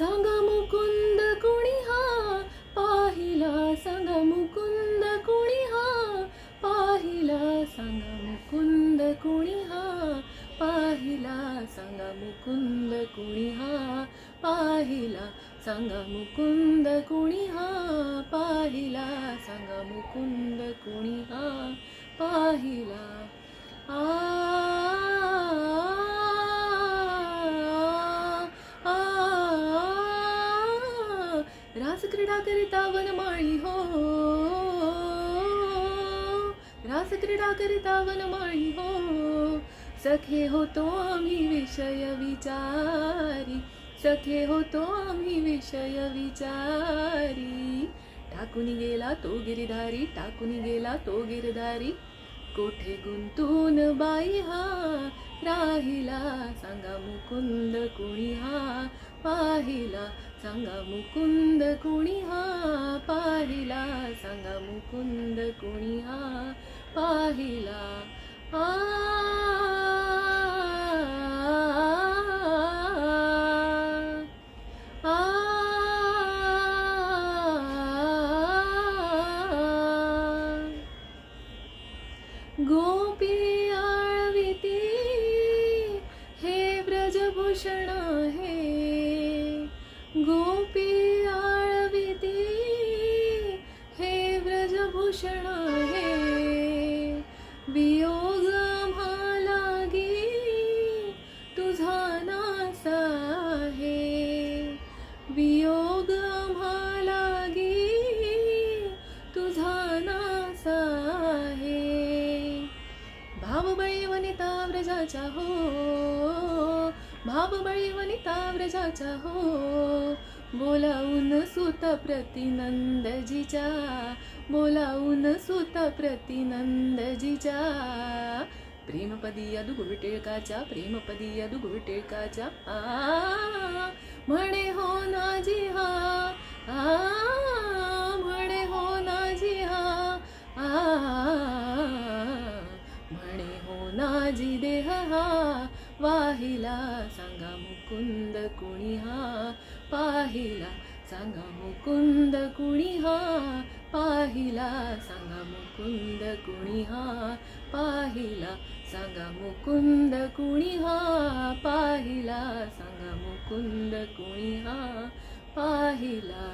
सङ्गमुकुन्द कुणि हा पाहिला सङ्गकुन्द कुणि हा पहिला सङ्गमुकुन्द कुणि हा पहिला सङ्गमुकुन्द कुणि पहिला सङ्गमुकुन्द कुणि हा पाहिला सङ्गमुकुन्द कुणि हा पाहिला रासक्रीडा करिता वनमाळी हो. रास क्रीडा करिता वनमाळी हो. सखे होतो आम्ही विषय विचारी. सखे होतो आम्ही विषय विचारी. टाकून गेला तो गिरधारी टाकून गेला तो गिरधारी. कोठे गुंतून बाई हा? राहिला सांगा मुकुंद कुणी हा? पाहिला सांगा मुकुंद कोणी हा पाहिला? सांगा मुकुंद कुणी हा पाहिला? आ वियोग लागी तुझा नासा आहे. वियोग लागी तुझा नासा आहे. भावबळी वनिता व्रजाचा हो. भावबळी वनिता व्रजाचा हो. बोलावून सुत प्रतिनंदजीच्या बोलावून सुत प्रतिनंदजीच्या. प्रेमपदी अदुगुळ टिळकाच्या प्रेमपदी अदुगुळ टिळकाच्या आ म्हणे हो नाजी हा आ म्हणे हो नाजी हा म्हणे हो नाजी देह हा वाहिला सांगा मुकुंद कुणी हा पाहिला सांगा मुकुंद कुणी हा पाहिला सांगा मुकुंद कुणी हा पाहिला सांगा मुकुंद कुणी हा पाहिला सांगा मुकुंद कुणी हा पाहिला.